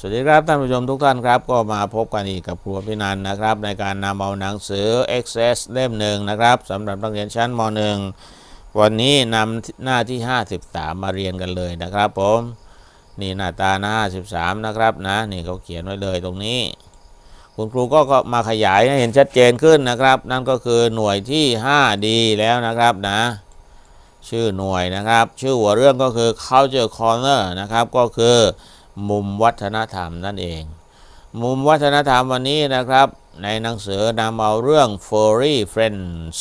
สวัสดีครับท่านผู้ชมทุกท่านครับ ก็มาพบกันอีกกับครัวพินันนะครับ ในการนำเอาหนังสือ Access เล่มหนึ่งนะครับสำหรับนักเรียนชั้นม .1 วันนี้นำหน้าที่ 53 มาเรียนกันเลยนะครับผมนี่หน้าตาหน้า53 นะครับนะนี่เขาเขียนไว้เลยตรงนี้ คุณครูก็ก็มาขยายให้เห็นชัดเจนขึ้นนะครับ นั่นก็คือหน่วยที่ 5D แล้วนะครับนะชื่อหน่วยนะครับ ชื่อหัวเรื่องก็คือ culture corner นะครับก็คือ มุมวัฒนธรรมนั่นเอง มุมวัฒนธรรมวันนี้นะครับ ในหนังสือนำเอาเรื่อง furry friends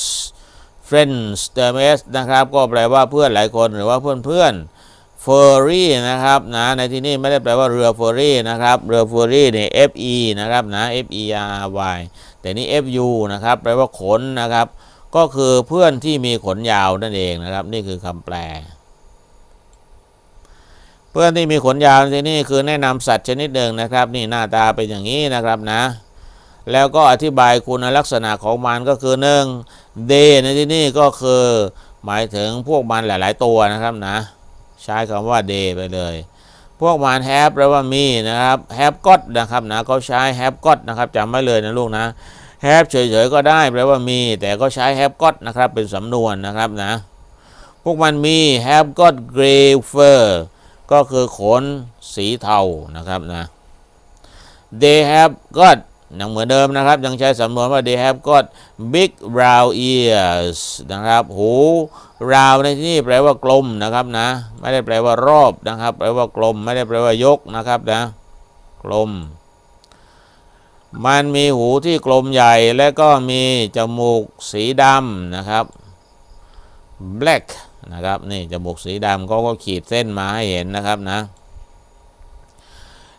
friends เติม s นะครับ ก็แปลว่าเพื่อนหลายคนหรือว่าเพื่อนเพื่อน furry นะครับนะในที่นี้ไม่ได้แปลว่าเรือ furry นะครับเรือ furry เนี่ย f e นะครับนะ f e r y แต่นี่ f u นะครับแปลว่าขนนะครับ ก็คือเพื่อนที่มีขนยาวนั่นเองนะครับ นี่คือคำแปล เพื่อนที่มีขนยาวที่นี่คือแนะนำสัตว์ชนิดหนึ่งนะครับ นี่หน้าตาเป็นอย่างนี้นะครับนะ แล้วก็อธิบายคุณลักษณะของมันก็คือหนึ่งเดในที่นี่ก็คือหมายถึงพวกมันหลาย ๆ ตัวนะครับนะ ใช้คำว่าเดไปเลย พวกมันแฮปแปลว่ามีนะครับแฮปก็ตนะครับนะเขาใช้แฮปก็ตนะครับจำไว้เลยนะลูกนะแฮปเฉย ๆ ก็ได้แปลว่ามี แต่ก็ใช้แฮปก็ตนะครับเป็นสำนวนนะครับนะ พวกมันมี have got gray fur ก็ ก็คือขนสีเทานะครับนะ they have got ยังเหมือนเดิมนะครับ ยังใช้สำนวนว่า they have got big round ears นะครับ หู round ในที่นี้แปลว่ากลมนะครับนะ ไม่ได้แปลว่ารอบนะครับ แปลว่ากลม ไม่ได้แปลว่ายกนะครับนะ กลม มันมีหูที่กลมใหญ่และก็มีจมูกสีดำนะครับ black นะครับนี่จมูกสีดำเขาก็ขีดเส้นมาให้เห็นนะครับนะ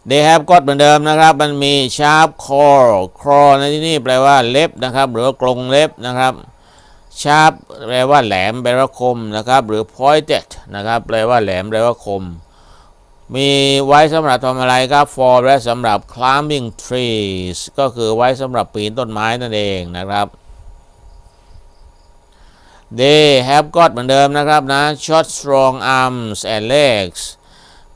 they have got เหมือนเดิมนะครับ มันมี sharp claw claw ในที่นี่แปลว่าเล็บนะครับ หรือกรงเล็บนะครับ sharp แปลว่าแหลมแปลว่าคมนะครับ หรือ pointed นะครับ แปลว่าแหลมแปลว่าคม มีไว้สำหรับทำอะไรครับ for และสำหรับ climbing trees ก็คือไว้สำหรับปีนต้นไม้นั่นเองนะครับ they have got เหมือนเดิมนะครับนะ short strong arms and legs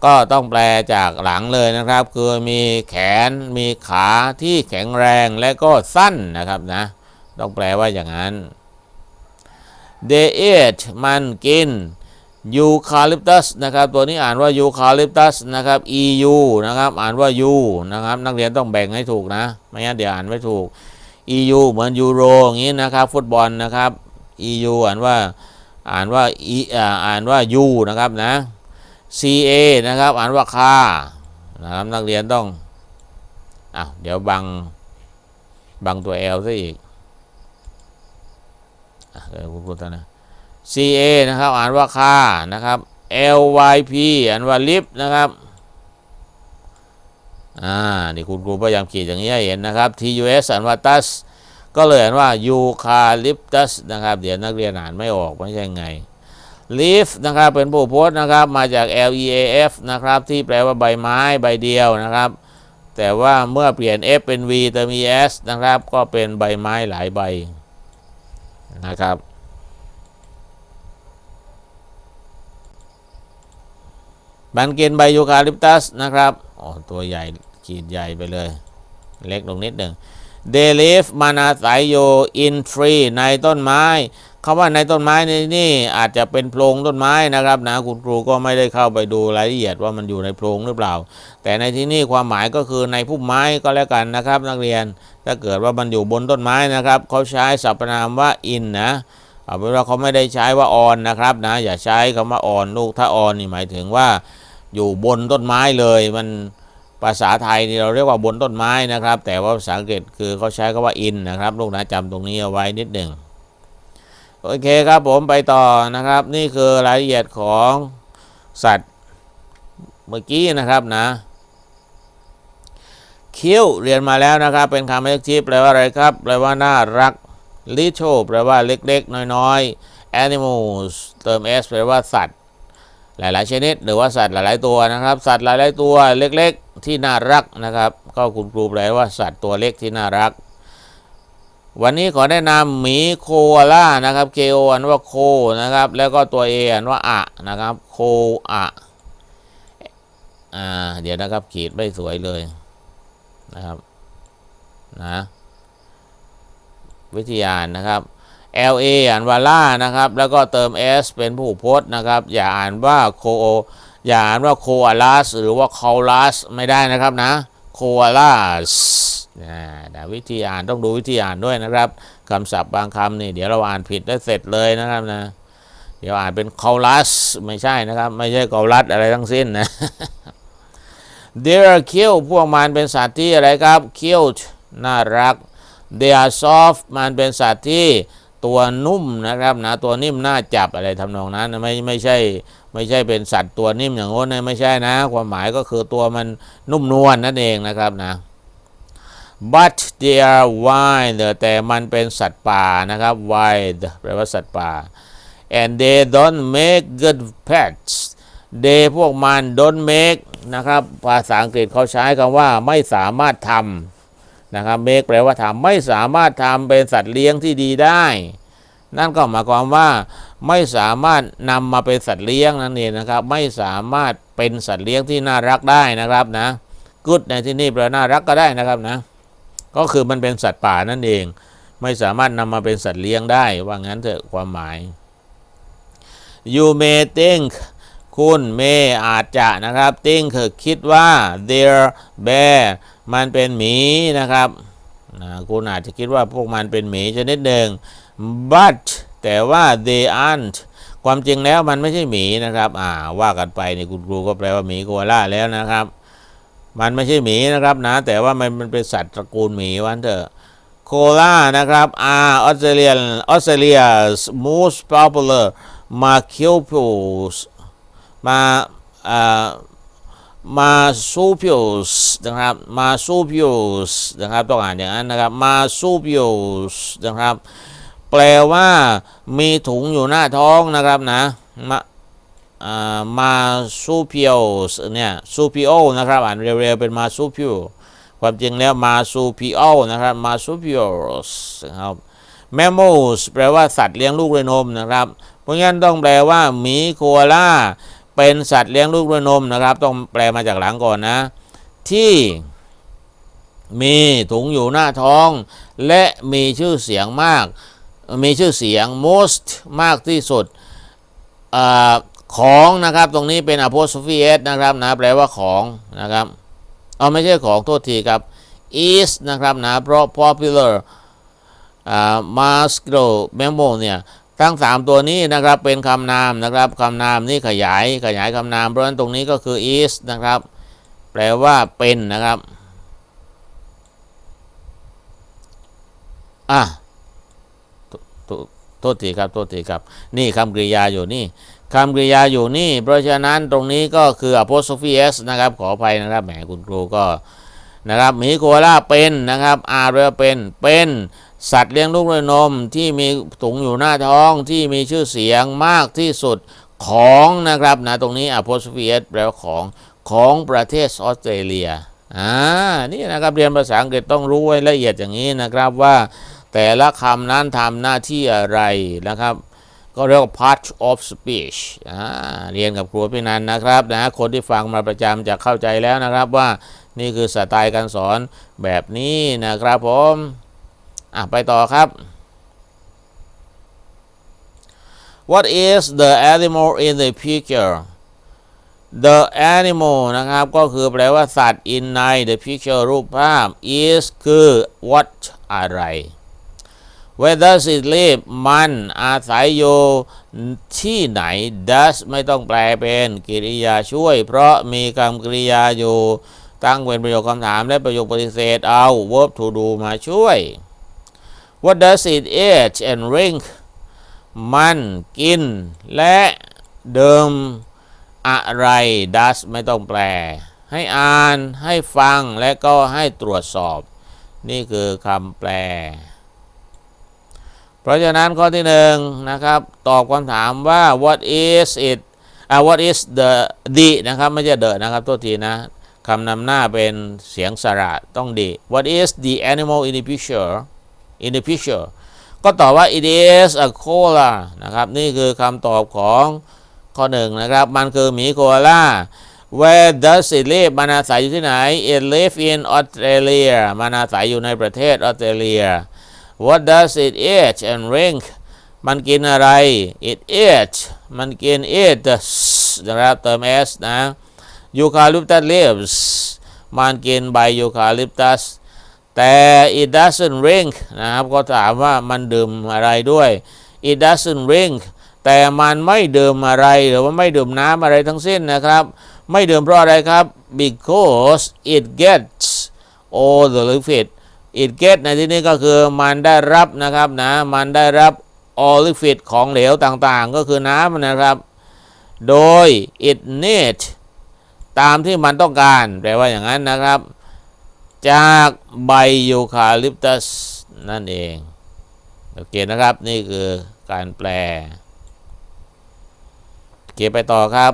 ก็ต้องแปลจากหลังเลยนะครับ คือมีแขนมีขาที่แข็งแรงและก็สั้นนะครับนะ ต้องแปลว่าอย่างนั้น they eat มันกิน eucalyptus นะครับ ตัวนี้อ่านว่า eucalyptus นะครับ eu นะครับ อ่านว่า u นะครับ นักเรียนต้องแบ่งให้ถูกนะ ไม่งั้นเดี๋ยวอ่านไม่ถูก eu เหมือนยูโรอย่างนี้นะครับ ฟุตบอลนะครับ EU อ่านว่าอ่านว่า E อ่าอ่านว่า U นะครับนะ CA นะครับอ่านว่าค่านะครับนักเรียนต้องอ้าวเดี๋ยวบังบังตัว L ซะอีกอะเดี๋ยวคุณพูดนะ CA นะครับอ่านว่าค่านะครับ LYP อ่านว่าลิฟนะครับอ่านี่คุณครูพยายามขีดอย่างนี้ให้เห็นนะครับ TUS อ่านว่า TUS ก็เลยอ่านว่ายูคาลิปตัสนะครับ เดี๋ยวนักเรียนอ่านไม่ออกไม่ใช่ไง leaf นะครับเป็นผู้โพสต์นะครับมาจาก L E A F นะครับ ที่แปลว่าใบไม้ใบเดียวนะครับ แต่ว่าเมื่อเปลี่ยน F เป็น V เติม E S นะครับ ก็เป็นใบไม้หลายใบนะครับมันกินใบยูคาลิปตัสนะครับอ๋อตัวใหญ่ขีดใหญ่ไปเลย เล็กลงนิดหนึ่ง they live มันาศัยอยู่ in tree ในต้นไม้คำว่าในต้นไม้ในนี่อาจจะเป็นโพรงต้นไม้นะครับนะคุณครูก็ไม่ได้เข้าไปดูรายละเอียดว่ามันอยู่ในโพรงหรือเปล่า แต่ในที่นี่ความหมายก็คือในพุ่มไม้ก็แล้วกันนะครับ นักเรียนถ้าเกิดว่ามันอยู่บนต้นไม้นะครับ เขาใช้สรรพนามว่า in นนะเอาเป็นว่าเขาไม่ได้ใช้ว่า on นนะครับนะอย่าใช้คำว่า on ลูกถ้า on นี่หมายถึงว่าอยู่บนต้นไม้เลยมัน ภาษาไทยนี่เราเรียกว่าบนต้นไม้นะครับ แต่ว่าภาษาอังกฤษคือเขาใช้คำว่า in นะครับลูกนะจำตรงนี้เอาไว้นิดหนึ่งโอเคครับผมไปต่อนะครับ นี่คือรายละเอียดของสัตว์เมื่อกี้นะครับนะคิ้วเรียนมาแล้วนะครับ เป็นคำ adjective แปลว่าอะไรครับแปลว่าน่ารัก little แปลว่าเล็กๆ น้อยๆ animals เติม s แปลว่าสัตว์ หลาย ๆ ชนิด หรือว่าสัตว์หลาย ๆ ตัวนะครับ สัตว์หลาย ๆ ตัวเล็ก ๆ ที่น่ารักนะครับ ก็คุณครูแปลว่าสัตว์ตัวเล็กที่น่ารัก วันนี้ขอแนะนำหมีโคอาล่านะครับ K O อ่านว่าโคนะครับ แล้วก็ตัว A อ่านว่าอะนะครับโคอะอ่าเดี๋ยวนะครับขีดไม่สวยเลยนะครับนะวิทยานนะครับ LA อ่านว่าล่านะครับ แล้วก็เติม S เป็นผู้พจน์นะครับ อย่าอ่านว่าโคอย่าอ่านว่าโคอาลัสหรือว่าคอลัสไม่ได้นะครับนะโคอาลัสนะวิธีอ่านต้องดูวิธีอ่านด้วยนะครับคำศัพท์บางคำนี่เดี๋ยวเราอ่านผิดได้เสร็จเลยนะครับนะเดี๋ยวอ่านเป็นคอลัสไม่ใช่นะครับ ไม่ใช่คอลัสอะไรทั้งสิ้นนะ They are cute พวกมันเป็นสัตว์ที่อะไรครับ cute น่ารัก They are soft มันเป็นสัตว์ที่ ตัวนุ่มนะครับนะตัวนิ่มน่าจับอะไรทำนองนั้นไม่ไม่ใช่ไม่ใช่เป็นสัตว์ตัวนิ่มอย่างโน้นนะไม่ใช่นะ ความหมายก็คือตัวมันนุ่มนวลนั่นเองนะครับนะ but they are wild แต่มันเป็นสัตว์ป่านะครับ wild แปลว่าสัตว์ป่า and they don't make good pets they พวกมัน don't make นะครับ ภาษาอังกฤษเขาใช้คำว่าไม่สามารถทำ นะครับ make แปลว่าทำไม่สามารถทำเป็นสัตว์เลี้ยงที่ดีได้ นั่นก็หมายความว่าไม่สามารถนำมาเป็นสัตว์เลี้ยงนั่นเองนะครับ ไม่สามารถเป็นสัตว์เลี้ยงที่น่ารักได้นะครับนะ good ในที่นี้แปลน่ารักก็ได้นะครับนะ ก็คือมันเป็นสัตว์ป่านั่นเอง ไม่สามารถนำมาเป็นสัตว์เลี้ยงได้ ว่างั้นเถอะความหมาย you may think คุณ may อาจจะนะครับ think คิดว่า their bear มันเป็นหมีนะครับนะคุณอาจจะคิดว่าพวกมันเป็นหมีชนิดหนึ่ง but แต่ว่า they aren't ความจริงแล้วมันไม่ใช่หมีนะครับอ่าว่ากันไปนี่คุณครูก็แปลว่าหมีโกอาล่าแล้วนะครับ มันไม่ใช่หมีนะครับนะ แต่ว่ามันมันเป็นสัตว์ตระกูลหมีวันเถอะโคล่านะครับ are Australian Australia's most popular marsupials มาอ่า marsupials นะครับ marsupials นะครับต้องอ่านอย่างนั้นนะครับ marsupials นะครับ แปลว่ามีถุงอยู่หน้าท้องนะครับนะมาอ่า marsupials เนี่ย supio นะครับอ่านเร็วๆเป็น marsupial ความจริงแล้ว marsupial นะครับ marsupials นะครับ mammals แปลว่าสัตว์เลี้ยงลูกด้วยนมนะครับ เพราะงั้นต้องแปลว่าหมีโคอาล่า เป็นสัตว์เลี้ยงลูกด้วยนมนะครับ ต้องแปลมาจากหลังก่อนนะ ที่มีถุงอยู่หน้าท้อง และมีชื่อเสียงมาก มีชื่อเสียง most มากที่สุดอของนะครับตรงนี้เป็น apostrophe s นะครับนะแปลว่าของนะครับเอาไม่ใช่ของโทษทีครับ is นะครับนะเพราะ popular อ่า masculine mammal เนี่ย ทั้ง 3 ตัวนี้นะครับเป็นคำนามนะครับคำนามนี่ขยายขยายคำนาม เพราะฉะนั้นตรงนี้ก็คือ is นะครับ แปลว่าเป็นนะครับอะโทษทีครับโทษทีครับ นี่คำกริยาอยู่นี่คำกริยาอยู่นี่ เพราะฉะนั้นตรงนี้ก็คือ apostrophe s นะครับ ขออภัยนะครับแหมคุณครูก็นะครับมีโคลาเป็นนะครับอาเรือเป็นเป็น สัตว์เลี้ยงลูกด้วยนมที่มีถุงอยู่หน้าท้องที่มีชื่อเสียงมากที่สุดของนะครับนะตรงนี้ apostrophe แปลว่าของของประเทศออสเตรเลียอ่านี่นะครับเรียนภาษาอังกฤษต้องรู้ไว้ละเอียดอย่างนี้นะครับว่าแต่ละคำนั้นทำหน้าที่อะไรนะครับ ก็เรียกว่า part of speech อ่าเรียนกับครูพี่นันนะครับนะคนที่ฟังมาประจำจะเข้าใจแล้วนะครับว่านี่คือสไตล์การสอนแบบนี้นะครับผม อะไปต่อครับ What is the animal in the picture the animal นะครับ ก็คือแปลว่าสัตว์ in ใน the picture รูปภาพ is คือ what อะไร Where does it live มันอาศัยอยู่ที่ไหน does ไม่ต้องแปลเป็นกริยาช่วย เพราะมีคำกริยาอยู่ ตั้งเป็นประโยคคำถามและประโยคปฏิเสธเอา verb to do มาช่วย What does it eat and drink มันกิน และเดื่มอะไร does ไม่ต้องแปล ให้อ่านให้ฟังและก็ให้ตรวจสอบ นี่คือคำแปล เพราะฉะนั้นข้อที่หนึ่งนะครับ ตอบคำถามว่า what is it อ่า what is the the นะครับ ไม่ใช่ the นะครับตัวทีนะคำนำหน้าเป็นเสียงสระต้องดี what is the animal in the picture in the picture ก็ตอบว่า it is a koala นะครับ นี่คือคำตอบของข้อหนึ่งนะครับ มันคือหมีโคอาล่า Where does it live มันอาศัยอยู่ที่ไหน It live in Australia มันอาศัยอยู่ในประเทศออสเตรเลีย What does it eat and drink มันกินอะไร It eats มันกิน eat นะครับเติม s นะ Eucalyptus leaves มันกินใบยูคาลิปตัส แต่ it doesn't drink นะครับก็ถามว่ามันดื่มอะไรด้วย it doesn't drink แต่มันไม่ดื่มอะไรหรือว่าไม่ดื่มน้ำอะไรทั้งสิ้นนะครับ ไม่ดื่มเพราะอะไรครับ because it gets all the liquid it gets ในที่นี้ก็คือมันได้รับนะครับนะมันได้รับ all liquid ของเหลวต่างๆ ก็คือน้ำนะครับ โดย it needs ตามที่มันต้องการแปลว่าอย่างนั้นนะครับ จากใบยูคาลิปตัสนั่นเอง โอเคนะครับนี่คือการแปลโอเคไปต่อครับ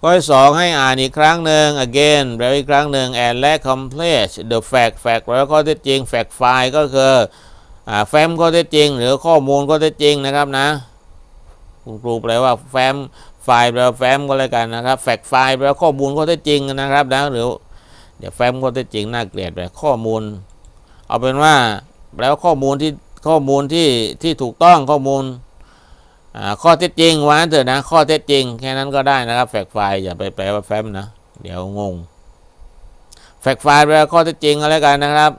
ข้อสองให้อ่านอีกครั้งหนึ่ง again แปลอีกครั้งหนึ่ง and และ complete the fact fact แปลว่าข้อเท็จจริง fact file ก็คือแฟ้มข้อเท็จจริง หรือข้อมูลข้อเท็จจริงนะครับนะคุณครูแปลว่าแฟ้มไฟล์แปลว่าแฟ้มก็แล้วกันนะครับ fact file แปลว่าข้อมูลข้อเท็จจริงนะครับนะหรือ เดี๋ยวแฟ้มข้อเท็จจริงน่าเกลียดไปข้อมูล เอาเป็นว่าแปลว่าข้อมูลที่ข้อมูลที่ที่ถูกต้องข้อมูลข้อเท็จจริงว่างั้นเถอะนะ ข้อเท็จจริง แค่นั้นก็ได้นะครับแฟกไฟล์อย่าไปแปลว่าแฟ้มนะ เดี๋ยวงงแฟกไฟล์แปลว่าข้อเท็จจริงก็แล้วกันนะครับ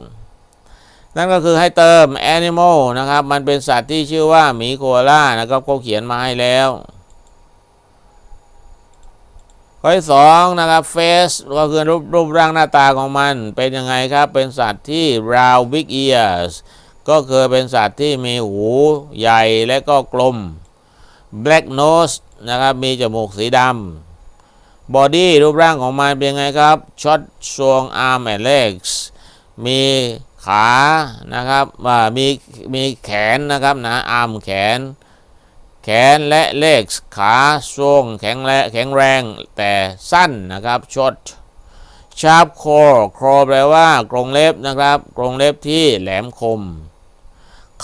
นั่นก็คือให้เติม animal นะครับ มันเป็นสัตว์ที่ชื่อว่าหมีโคอาล่านะครับก็เขียนมาให้แล้ว ข้อที่สองนะครับ face ก็คือรูปรูปร่างหน้าตาของมันเป็นยังไงครับ เป็นสัตว์ที่ round big ears ก็คือเป็นสัตว์ที่มีหูใหญ่และก็กลม black nose นะครับมีจมูกสีดำ body รูปร่างของมันเป็นยังไงครับ short strong arm and legs มีขานะครับมีมีแขนนะครับนะ arm แขน แขนและเลกขาทรงแข็งแรงแข็งแรงแต่สั้นนะครับชด sharp core core แปลว่ากรงเล็บนะครับกรงเล็บที่แหลมคม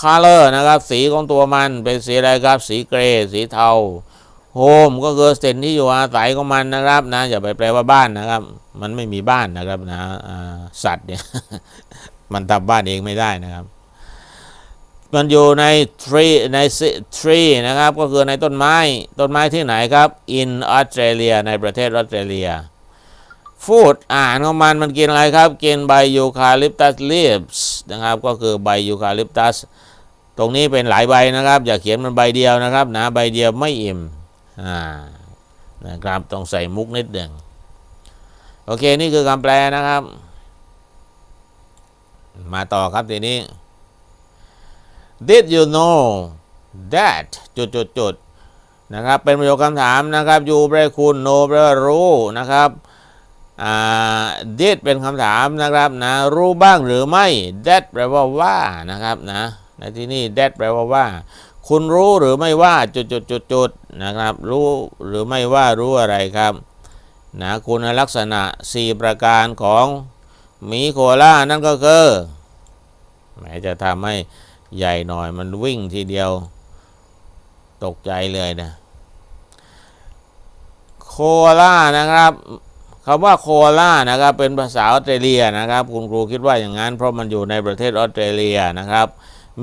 color นะครับสีของตัวมันเป็นสีอะไรครับ สีเกรย์สีเทา home ก็คือสิ่งที่อยู่อาศัยของมันนะครับนะอย่าไปแปลว่าบ้านนะครับ มันไม่มีบ้านนะครับนะสัตว์เนี่ยมันทำบ้านเองไม่ได้นะครับ มันอยู่ใน tree ใน tree นะครับ ก็คือในต้นไม้ ต้นไม้ที่ไหนครับ in Australia ในประเทศออสเตรเลีย food อาหารของมันมันกินอะไรครับ กินใบยูคาลิปตัส leaves นะครับ ก็คือใบยูคาลิปตัส ตรงนี้เป็นหลายใบนะครับ อย่าเขียนมันใบเดียวนะครับนะใบเดียวไม่อิ่ม อ่า นะครับ ต้องใส่มุกนิดหนึ่งโอเค นี่คือคำแปลนะครับ มาต่อครับทีนี้ Did you know that จุดจุดจุดนะครับ เป็นประโยคคำถามนะครับ you แปลคุณ know แปลว่ารู้นะครับอ่า did เป็นคำถามนะครับนะ รู้บ้างหรือไม่ that แปลว่าว่านะครับนะในที่นี้ that แปลว่าว่า คุณรู้หรือไม่ว่าจุดจุดจุดจุดนะครับ รู้หรือไม่ว่ารู้อะไรครับนะคุณลักษณะ 4 ประการของหมีโคล่านั่นก็คือแหมจะทำให้ ใหญ่หน่อยมันวิ่งทีเดียว ตกใจเลยนะ โคอาล่านะครับคำว่าโคอาล่านะครับ เป็นภาษาออสเตรเลียนะครับ คุณครูคิดว่าอย่างนั้น เพราะมันอยู่ในประเทศออสเตรเลียนะครับ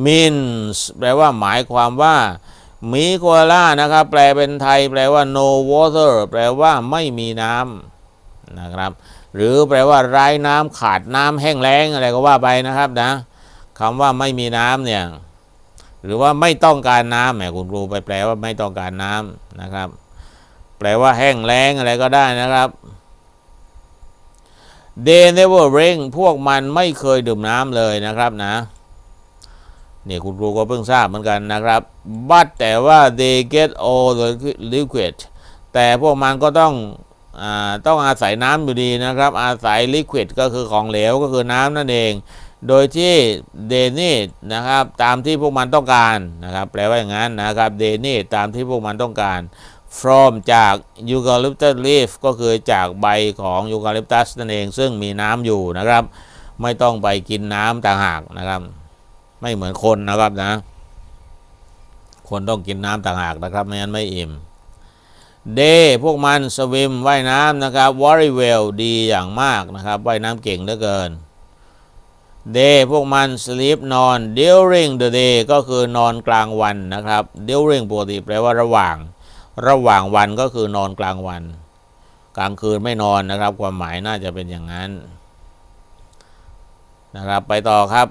means แปลว่าหมายความว่าหมีโคอาล่านะครับ แปลเป็นไทย แปลว่า no water แปลว่าไม่มีน้ำนะครับ หรือแปลว่าไร้น้ำขาดน้ำแห้งแล้งอะไรก็ว่าไปนะครับนะ คำว่าไม่มีน้ำเนี่ย หรือว่าไม่ต้องการน้ำแหมคุณครูไปแปลว่าไม่ต้องการน้ำนะครับ แปลว่าแห้งแล้งอะไรก็ได้นะครับ they never drink พวกมันไม่เคยดื่มน้ำเลยนะครับนะนี่คุณครูก็เพิ่งทราบเหมือนกันนะครับ but แต่ว่า they get all the liquid แต่พวกมันก็ต้องอต้องอาศัยน้ำอยู่ดีนะครับ อาศัย liquid ก็คือของเหลวก็คือน้ำนั่นเอง โดยที่ they need นะครับตามที่พวกมันต้องการนะครับแปลว่าอย่างนั้นนะครับ they need ตามที่พวกมันต้องการ from จาก eucalyptus leaf ก็คือจากใบของ eucalyptus นั่นเอง ซึ่งมีน้ำอยู่นะครับ ไม่ต้องไปกินน้ำต่างหากนะครับ ไม่เหมือนคนนะครับนะ คนต้องกินน้ำต่างหากนะครับ ไม่งั้นไม่อิ่ม they พวกมัน swim ว่ายน้ำนะครับ very well ดีอย่างมากนะครับว่ายน้ำเก่งเหลือเกิน they พวกมัน sleep นอน during the day ก็คือนอนกลางวันนะครับ during ปกติแปลว่าระหว่าง ระหว่างวันก็คือนอนกลางวัน กลางคืนไม่นอนนะครับ ความหมายน่าจะเป็นอย่างนั้น นะครับไปต่อครับ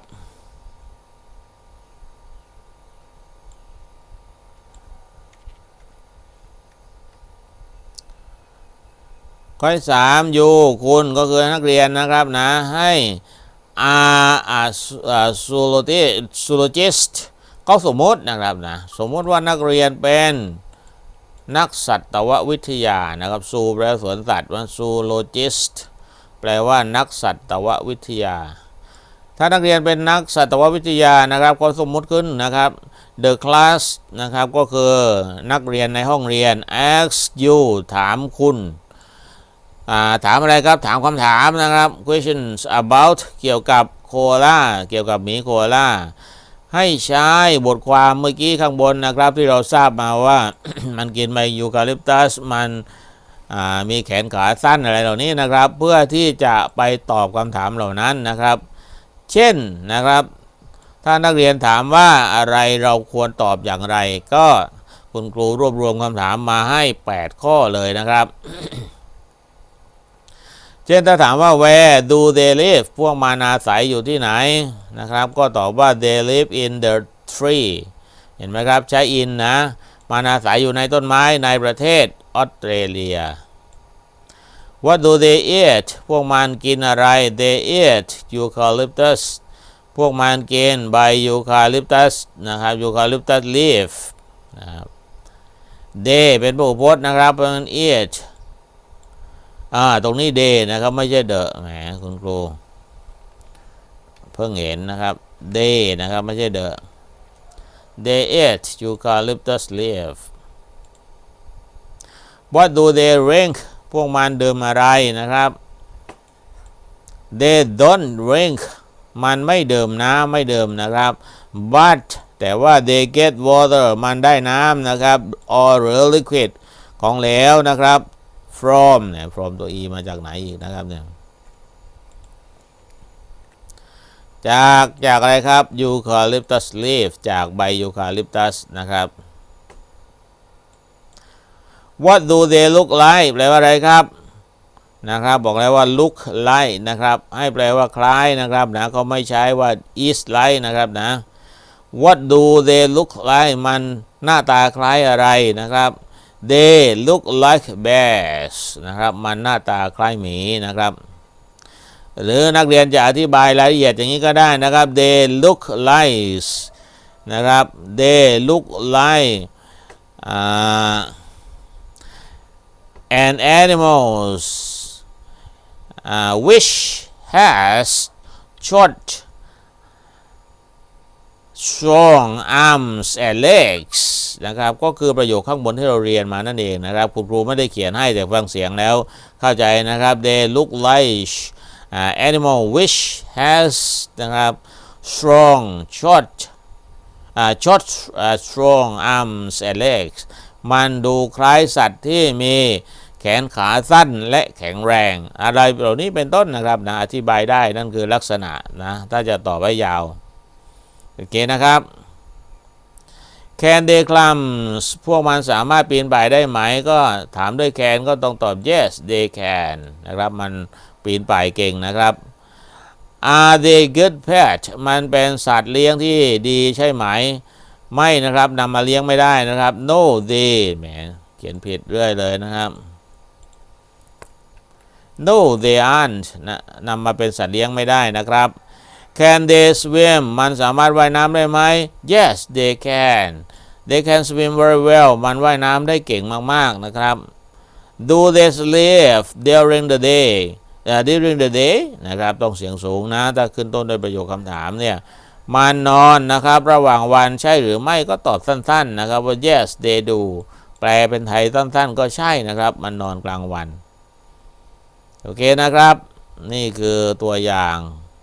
ข้อสามยูคุณก็คือนักเรียนนะครับนะให้ อาอาซูโลติซูโลจิสต์ก็สมมตินะครับนะสมมติว่านักเรียนเป็นนักสัตววิทยานะครับซูแปลว่าสวนสัตว์ว่าซูโลจิสต์แปลว่านักสัตววิทยา ถ้านักเรียนเป็นนักสัตววิทยานะครับก็สมมติขึ้นนะครับ the class นะครับก็คือนักเรียนในห้องเรียน ask you ถามคุณ ถามอะไรครับ ถามคำถามนะครับ questions about เกี่ยวกับโคอาเกี่ยวกับหมีโคอาให้ใช้บทความเมื่อกี้ข้างบนนะครับ ที่เราทราบมาว่ามันกินใบยูคาลิปตัสมันมีแขนขาสั้นอะไรเหล่านี้นะครับ เพื่อที่จะไปตอบคำถามเหล่านั้นนะครับ เช่นนะครับ ถ้านักเรียนถามว่าอะไรเราควรตอบอย่างไร ก็คุณครูรวบรวมคำถามมาให้ 8 ข้อเลยนะครับ ช่นถ้าถามว่า where do they live พวกมันาศัยอยู่ที่ไหนนะครับ ก็ตอบว่า they live in the tree เห็นไหมครับใช้ in นะมันาศัยอยู่ในต้นไม้ในประเทศออสเตรเลีย What do they eat พวกมันกินอะไร they eat eucalyptus พวกมันกินใบยูคาลิปตัสนะครับยูคาลิปตัส leaf นะครับ they เป็นผู้พจน์นะครับเพราะฉะนั้น eat อ่า ตรงนี้ day นะครับ ไม่ใช่ the แหมคุณครู เพิ่งเห็นนะครับ day นะครับ ไม่ใช่ the they eat eucalyptus leaf what do they drink พวกมันดื่มอะไรนะครับ they don't drink มันไม่ดื่มน้ำไม่ดื่มนะครับ but แต่ว่า they get water มันได้น้ำนะครับ or liquid ของเหลวนะครับ from เนี่ย from ตัว e มาจากไหนอีกนะครับเนี่ยจากจากอะไรครับ eucalyptus leaf จากใบ eucalyptus นะครับ what do they look like แปลว่าอะไรครับนะครับ บอกแล้วว่า look like นะครับ ให้แปลว่าคล้ายนะครับนะก็ไม่ใช้ว่า is like นะครับนะ what do they look like มันหน้าตาคล้ายอะไรนะครับ they look like bears นะครับมันหน้าตาคล้ายหมีนะครับหรือนักเรียนจะอธิบายรายละเอียดอย่างนี้ก็ได้นะครับ they look like นะครับ they look like อ่า and animals uh, which has short strong arms and legs นะครับก็คือประโยคข้างบนที่เราเรียนมานั่นเองนะครับ คุณครูไม่ได้เขียนให้แต่ฟังเสียงแล้วเข้าใจนะครับ they look like uh, animal which has นะครับ strong short uh, short uh, strong arms and legs มันดูคล้ายสัตว์ที่มีแขนขาสั้นและแข็งแรง อะไรเหล่านี้เป็นต้นนะครับนะอธิบายได้นั่นคือลักษณะนะถ้าจะตอบไว้ยาว โอเคนะครับ Can they climb พวกมันสามารถปีนป่ายได้ไหม ก็ถามด้วย can ก็ต้องตอบ yes they can นะครับมันปีนป่ายเก่งนะครับ Are they good pet มันเป็นสัตว์เลี้ยงที่ดีใช่ไหม ไม่นะครับนำมาเลี้ยงไม่ได้นะครับ no they แหมเขียนผิดเรื่อยเลยนะครับ no they aren't นะนำมาเป็นสัตว์เลี้ยงไม่ได้นะครับ can they swim มันสามารถว่ายน้ำได้ไหม yes they can they can swim very well มันว่ายน้ำได้เก่งมากๆนะครับ do they sleep during the day uh, during the day นะครับต้องเสียงสูงนะ ถ้าขึ้นต้นด้วยประโยคคำถามเนี่ยมันนอนนะครับระหว่างวันใช่หรือไม่ก็ตอบสั้นๆนะครับว่า yes they do แปลเป็นไทยสั้นๆ ก็ใช่นะครับ มันนอนกลางวัน โอเคนะครับ นี่คือตัวอย่าง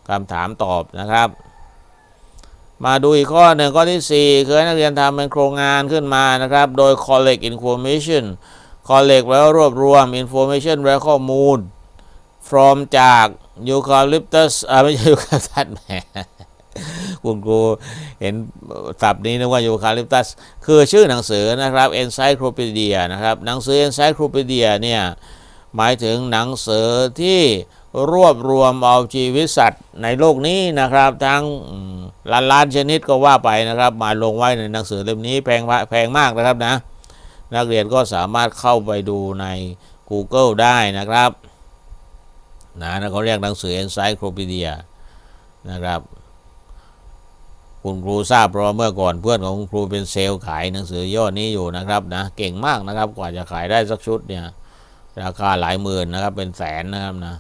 คำถามตอบนะครับ มาดูอีกข้อหนึ่งข้อที่ 4 คือให้นักเรียนทำเป็นโครงงานขึ้นมานะครับ โดย collect information collect แปลว่ารวบรวม information แปลว่าข้อมูล from จาก eucalyptus อ่าไม่ใช่ eucalyptus แหมคุณครูเห็นศัพท์นี้นึกว่า eucalyptus คือชื่อหนังสือนะครับ encyclopedia นะครับ หนังสือ encyclopedia เนี่ย หมายถึงหนังสือที่ รวบรวมเอาชีวิตสัตว์ในโลกนี้นะครับ ทั้งล้านล้านชนิดก็ว่าไปนะครับ มาลงไว้ในหนังสือเล่มนี้แพงมากแพงมากนะครับนะ นักเรียนก็สามารถเข้าไปดูใน Google ได้นะครับนะเขาเรียกหนังสือ Encyclopedia นะครับคุณครูทราบเพราะเมื่อก่อนเพื่อนของคุณครูเป็นเซลล์ขายหนังสือยอดนี้อยู่นะครับนะเก่งมากนะครับกว่าจะขายได้สักชุดเนี่ยราคาหลายหมื่นนะครับเป็นแสนนะครับนะ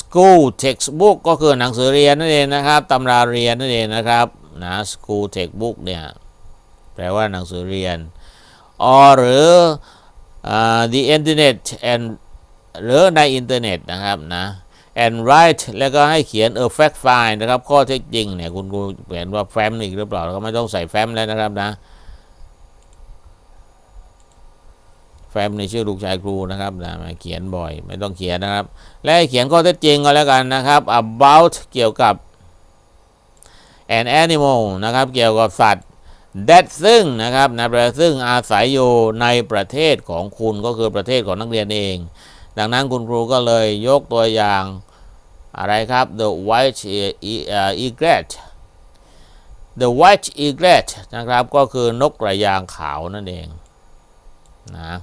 school textbook ก็คือหนังสือเรียนนั่นเองนะครับตำราเรียนนั่นเองนะครับนะ school textbook เนี่ยแปลว่าหนังสือเรียน or หรืออ่า the internet and หรือในอินเทอร์เน็ตนะครับนะ and write แล้วก็ให้เขียน a fact find นะครับ ข้อเท็จจริงเนี่ยคุณครูเห็นว่าแฟ้มอีกหรือเปล่าก็ไม่ต้องใส่แฟ้มแล้วนะครับนะ แฟ้มในชื่อลูกชายครูนะครับนะมาเขียนบ่อย ไม่ต้องเขียนนะครับ และเขียนข้อเท็จจริงก็แล้วกันนะครับ about เกี่ยวกับ an animal นะครับ เกี่ยวกับสัตว์ that ซึ่งนะครับนะแปลซึ่งอาศัยอยู่ในประเทศของคุณก็คือประเทศของนักเรียนเอง ดังนั้นคุณครูก็เลยยกตัวอย่างอะไรครับ the white egret the white egret นะครับ ก็คือนกกระยางขาวนั่นเองนะ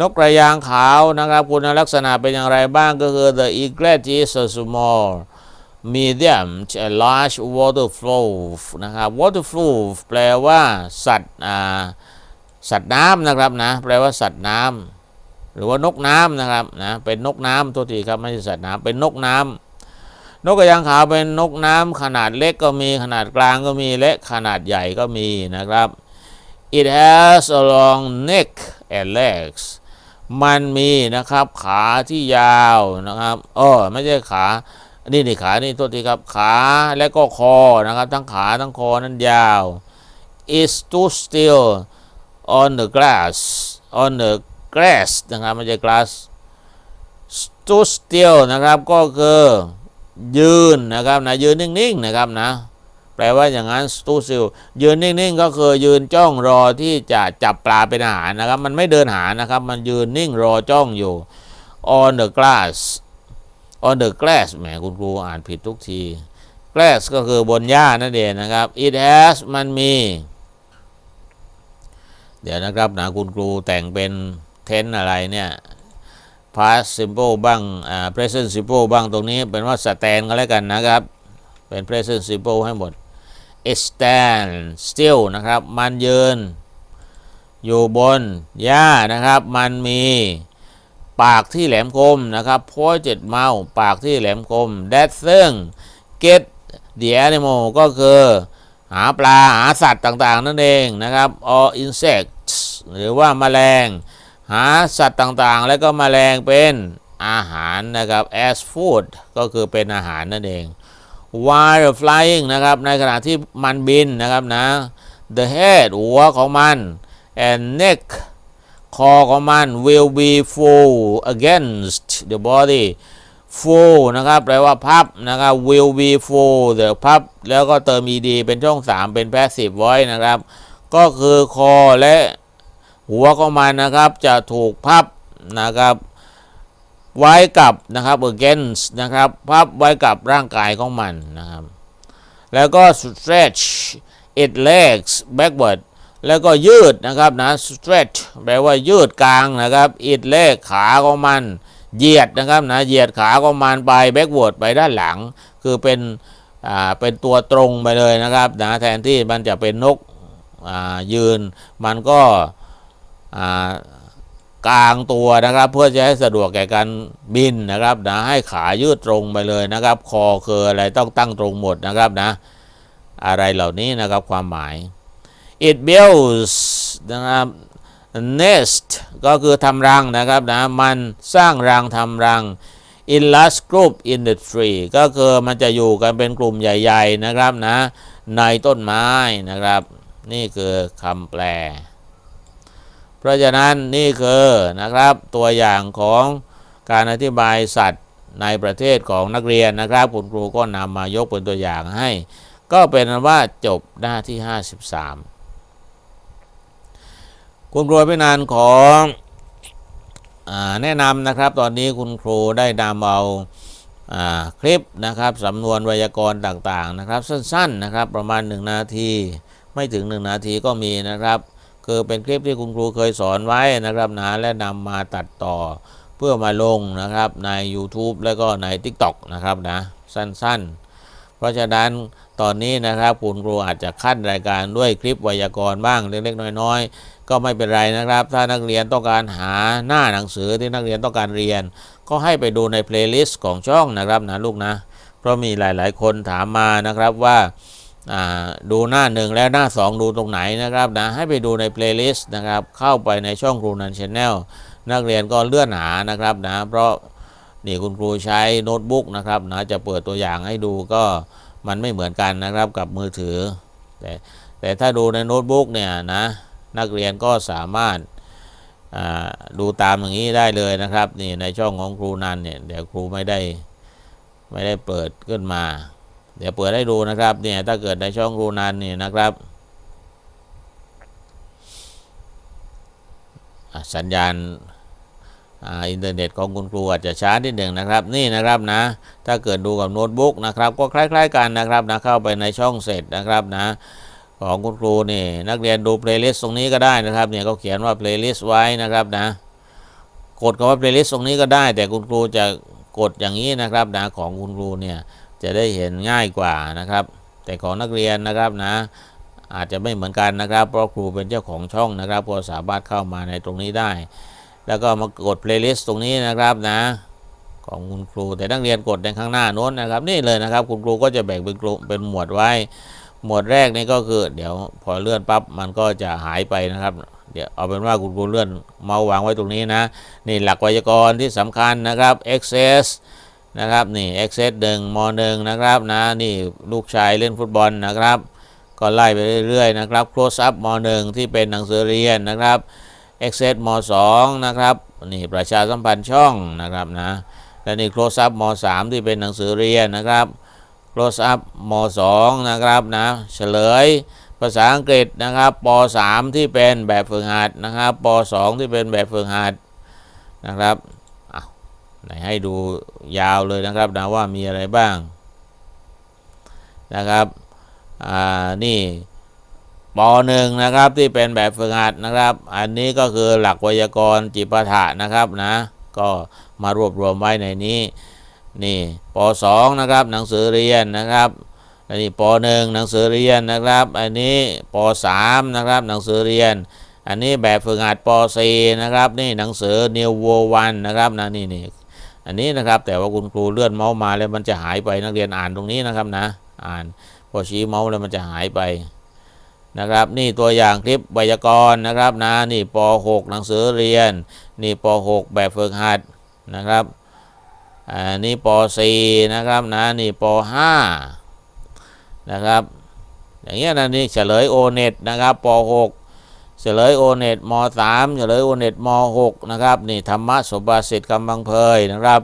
นกกระยางขาวนะครับ คุณลักษณะเป็นอย่างไรบ้างก็คือ the egret is a small medium a large water flow นะครับ water flow แปลว่าสัตว์อ่าสัตว์น้ำนะครับนะแปลว่าสัตว์น้ำหรือว่านกน้ำนะครับนะเป็นนกน้ำตัวทีครับไม่ใช่สัตว์น้ำเป็นนกน้ำนกกระยางขาวเป็นนกน้ำขนาดเล็กก็มีขนาดกลางก็มีและขนาดใหญ่ก็มีนะครับ it has a long neck and legs มันมีนะครับขาที่ยาวนะครับเออไม่ใช่ขานี่นี่ขานี่โทษทีครับขาและก็คอนะครับ ทั้งขาทั้งคอนั้นยาว is to still on the grass on the grass นะครับไม่ใช่ grass to still นะครับก็คือยืนนะครับนะยืนนิ่งๆนะครับนะ แปลว่าอย่างนั้น stood still ยืนนิ่งๆ ก็คือยืนจ้องรอที่จะจับปลาเป็นอาหารนะครับ มันไม่เดินหานะครับ มันยืนนิ่งรอจ้องอยู่ on the grass on the grass แหมคุณครูอ่านผิดทุกที grass ก็คือบนหญ้านั่นเองนะครับ it has มันมี เดี๋ยวนะครับนะคุณครูแต่งเป็น tense อะไรเนี่ย past simple บ้างอ่า present simple บ้างตรงนี้เป็นว่า stand ก็แล้วกันนะครับ เป็น present simple ให้หมด it stand still นะครับ มันยืน อยู่บนหญ้านะครับ มันมีปากที่แหลมคมนะครับ pointed mouth ปากที่แหลมคม that ซึ่ง get the animal ก็คือหาปลาหาสัตว์ต่างๆ นั่นเองนะครับ or insects หรือว่าแมลง หาสัตว์ต่างๆ แล้วก็แมลงเป็นอาหารนะครับ as food ก็คือเป็นอาหารนั่นเอง while flying นะครับในขณะที่มันบินนะครับนะ the head หัวของมัน and neck คอของมัน will be full against the body full นะครับแปลว่าพับนะครับ will be full the พับแล้วก็เติม ed เป็นช่อง 3 เป็น passive voice นะครับ ก็คือคอและหัวของมันนะครับจะถูกพับนะครับ ไว้กับนะครับ against นะครับพับไว้กับร่างกายของมันนะครับ แล้วก็ stretch its legs backward แล้วก็ยืดนะครับนะ stretch แปลว่ายืดกลางนะครับ its leg ขาของมัน เหยียดนะครับนะเหยียดขาของมันไป backward ไปด้านหลัง คือเป็นอ่าเป็นตัวตรงไปเลยนะครับนะแทนที่มันจะเป็นนกอ่ายืนมันก็อ่า กลางตัวนะครับ เพื่อจะให้สะดวกแก่การบินนะครับนะให้ขายืดตรงไปเลยนะครับ คอคืออะไรต้องตั้งตรงหมดนะครับนะ อะไรเหล่านี้นะครับความหมาย it builds นะครับ nest ก็คือทำรังนะครับนะมันสร้างรังทำรัง in large group in the tree ก็คือมันจะอยู่กันเป็นกลุ่มใหญ่ ๆนะครับนะ ในต้นไม้นะครับ นี่คือคำแปล เพราะฉะนั้นนี่คือนะครับตัวอย่างของการอธิบายสัตว์ในประเทศของนักเรียนนะครับ คุณครูก็นำมายกเป็นตัวอย่างให้ ก็เป็นว่าจบหน้าที่ 53 คุณครูพินานของอแนะนำนะครับ ตอนนี้คุณครูได้นำเอาอ่าคลิปนะครับสำนวนไวยากรณ์ต่างๆนะครับ สั้นๆนะครับ ประมาณ 1 นาที ไม่ถึง 1 นาทีก็มีนะครับ คือเป็นคลิปที่คุณครูเคยสอนไว้นะครับนะและนำมาตัดต่อเพื่อมาลงนะครับใน YouTube แล้วก็ใน TikTok นะครับนะสั้นๆ เพราะฉะนั้นตอนนี้นะครับคุณครูอาจจะขั้นรายการด้วยคลิปไวยากรณ์บ้างเล็กๆน้อยๆ ก็ไม่เป็นไรนะครับ ถ้านักเรียนต้องการหาหน้าหนังสือที่นักเรียนต้องการเรียน ก็ให้ไปดูในเพลย์ลิสต์ของช่องนะครับนะลูกนะ เพราะมีหลายๆ คนถามมานะครับว่า ดูหน้าหนึ่งแล้วหน้าสองดูตรงไหนนะครับนะให้ไปดูในเพลย์ลิสต์นะครับเข้าไปในช่องครูนันชแนลนักเรียนก็เลื่อนหานะครับนะเพราะนี่คุณครูใช้โน้ตบุ๊กนะครับนะจะเปิดตัวอย่างให้ดูก็มันไม่เหมือนกันนะครับกับมือถือ แต่แต่ถ้าดูในโน้ตบุ๊กเนี่ยนะนักเรียนก็สามารถดูตามอย่างนี้ได้เลยนะครับนี่ในช่องของครูนันเนี่ยเดี๋ยวครูไม่ได้ไม่ได้เปิดขึ้นมา เดี๋ยวเปิดให้ดูนะครับเนี่ยถ้าเกิดในช่องรูนันเนี่ยนะครับ สัญญาณอินเทอร์เน็ตของคุณครูอาจจะช้านิดหนึ่งนะครับ นี่นะครับนะ ถ้าเกิดดูกับโน้ตบุ๊กนะครับ ก็คล้าย ๆ กันนะครับนะเข้าไปในช่องเสร็จนะครับนะของคุณครูนี่นักเรียนดูเพลย์ลิสต์ตรงนี้ก็ได้นะครับเนี่ยเขาเขียนว่าเพลย์ลิสต์ไว้นะครับนะกดคำว่าเพลย์ลิสต์ตรงนี้ก็ได้ แต่คุณครูจะกดอย่างนี้นะครับนะของคุณครูเนี่ย จะได้เห็นง่ายกว่านะครับ แต่ของนักเรียนนะครับนะอาจจะไม่เหมือนกันนะครับ เพราะครูเป็นเจ้าของช่องนะครับก็สามารถเข้ามาในตรงนี้ได้ แล้วก็มากด playlist ตรงนี้นะครับนะ ของคุณครูแต่นักเรียนกดในข้างหน้าโน้นนะครับ นี่เลยนะครับ คุณครูก็จะแบ่งเป็นกลุ่มเป็นหมวดไว้ หมวดแรกนี่ก็คือ เดี๋ยวพอเลื่อนปั๊บมันก็จะหายไปนะครับ เดี๋ยวเอาเป็นว่าคุณครูเลื่อนเมาส์วางไว้ตรงนี้นะ นี่หลักไวยากรณ์ที่สำคัญนะครับ access นะครับนี่ access หนึ่งมหนึ่งนะครับนะนี่ลูกชายเล่นฟุตบอลนะครับ ก็ไล่ไปเรื่อยๆนะครับ close up มหนึ่งที่เป็นหนังสือเรียนนะครับ access มสองนะครับนี่ประชาสัมพันธ์ช่องนะครับนะและนี่ close up มสามที่เป็นหนังสือเรียนนะครับ close up มสองนะครับนะเฉลยภาษาอังกฤษนะครับป .3 ที่เป็นแบบฝึกหัดนะครับป .2 ที่เป็นแบบฝึกหัดนะครับ ให้ดูยาวเลยนะครับนะว่ามีอะไรบ้างนะครับอ่านี่ป .1 นะครับที่เป็นแบบฝึกหัดนะครับ อันนี้ก็คือหลักไวยากรณ์จิปาถะนะครับนะก็มารวบรวมไว้ในนี้นี่ป .2 นะครับหนังสือเรียนนะครับอันนี้ป .1 หนังสือเรียนนะครับ อันนี้ป .3 นะครับหนังสือเรียน อันนี้แบบฝึกหัดป .4 นะครับ นี่หนังสือ New World One นะครับนะนี่นี่ อันนี้นะครับ แต่ว่าคุณครูเลื่อนเมาส์มาแล้วมันจะหายไปนักเรียนอ่านตรงนี้นะครับนะ อ่านพอชี้เมาส์แล้วมันจะหายไปนะครับ นี่ตัวอย่างคลิปไวยากรณ์นะครับนะนี่ป .6 หนังสือเรียน นี่ป .6 แบบฝึกหัดนะครับอ่านี่ป .4 นะครับนะนี่ป .5 นะครับ อย่างเงี้ยนะนี่เฉลยโอเน็ตนะครับป .6 เฉลยโอเน็ตม .3 เฉลยโอเน็ตม .6 นะครับนี่ธรรมะสมบัติสิทธิ์กำบังเพยนะครับ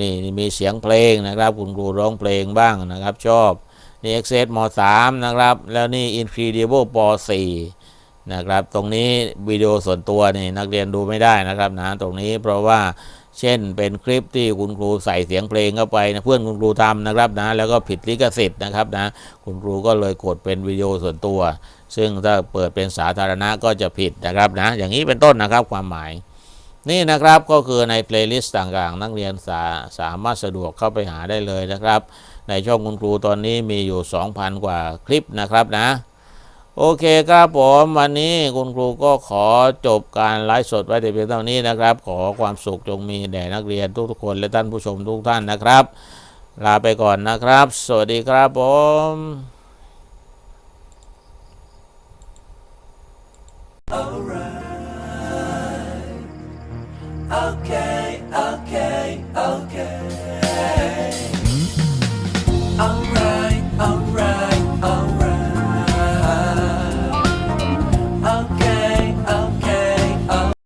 นี่มีเสียงเพลงนะครับคุณครูร้องเพลงบ้างนะครับ ชอบนี่เอ็กเซสมสามนะครับ แล้วนี่ Incredible ปสี่นะครับ ตรงนี้วิดีโอส่วนตัวนี่นักเรียนดูไม่ได้นะครับนะตรงนี้เพราะว่า เช่นเป็นคลิปที่คุณครูใส่เสียงเพลงเข้าไปนะเพื่อนคุณครูทำนะครับนะแล้วก็ผิดลิขสิทธิ์นะครับนะคุณครูก็เลยกดเป็นวิดีโอส่วนตัว ซึ่งถ้าเปิดเป็นสาธารณะก็จะผิดนะครับนะอย่างนี้เป็นต้นนะครับความหมาย นี่นะครับก็คือในเพลย์ลิสต์ต่างๆ นักเรียนสาสามารถสะดวกเข้าไปหาได้เลยนะครับ ในช่องคุณครูตอนนี้มีอยู่ 2,000 กว่าคลิปนะครับนะ โอเคครับผมวันนี้คุณครูก็ขอจบการไลฟ์สดไว้แต่เพียงเท่านี้นะครับ ขอความสุขจงมีแด่นักเรียนทุกๆคนและท่านผู้ชมทุกท่านนะครับ ลาไปก่อนนะครับ สวัสดีครับผม Okay.